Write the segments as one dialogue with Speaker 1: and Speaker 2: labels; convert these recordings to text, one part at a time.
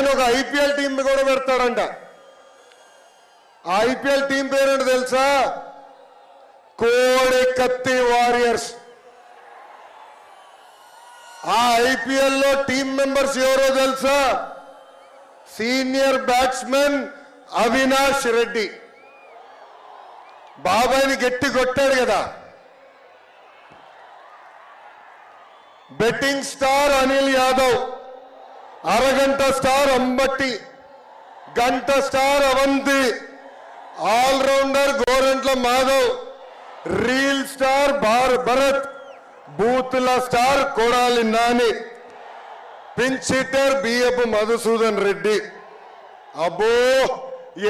Speaker 1: ఆయన ఒక IPL team కూడా పెడతాడంట. ఆ ఐపీఎల్ టీం పేరేంటి తెలుసా? కోడి కత్తి వారియర్స్. ఆ ఐపీఎల్లో టీం మెంబర్స్ ఎవరో తెలుసా? Senior batsmen Avinash Reddy. బాబాయ్ని గట్టి కొట్టాడు కదా. Betting star Anil Yadav. అరగంట స్టార్ అంబట్టి గంట star Avanthi allrounder Gorantla Madhav reel star bar Bharat బూతుల star Kodali Nani pinch hitter B F Madhusudan Reddy. అబ్బో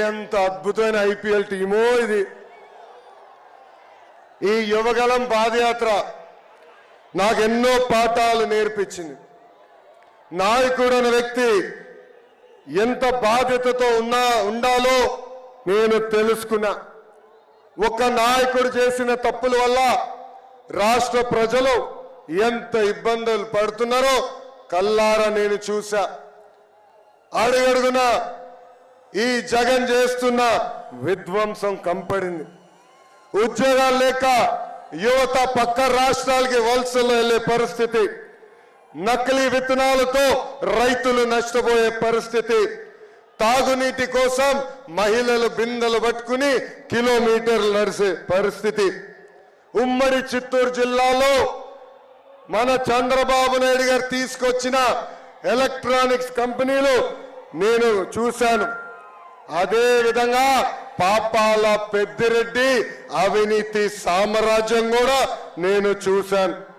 Speaker 1: ఎంత అద్భుతమైన ఐపీఎల్ టీమో ఇది. ఈ యువగలం పాదయాత్ర నాకెన్నో పాఠాలు నేర్పించింది. నాయకుడు అనే వ్యక్తి ఎంత బాధ్యతతో ఉన్నా ఉండాలో నేను తెలుసుకున్నా. ఒక నాయకుడు చేసిన తప్పుల వల్ల రాష్ట్ర ప్రజలు ఎంత ఇబ్బందులు పడుతున్నారో కల్లారా నేను చూసా అడుగడుగున ఈ జగన్ చేస్తున్న విధ్వంసం కంపడింది. ఉద్యోగాలు లేక యువత పక్క రాష్ట్రాలకి వలసలు వెళ్ళే పరిస్థితి నకిలీ విత్తనాలతో రైతులు నష్టపోయే పరిస్థితి. తాగునీటి కోసం మహిళలు బిందెలు పట్టుకుని కిలోమీటర్లు నడిసే పరిస్థితి. ఉమ్మడి చిత్తూరు జిల్లాలో మన చంద్రబాబు నాయుడు గారు తీసుకొచ్చిన ఎలక్ట్రానిక్స్ కంపెనీలు నేను చూశాను. అదే విధంగా పాపాల పెద్దిరెడ్డి అవినీతి సామ్రాజ్యం కూడా నేను చూశాను.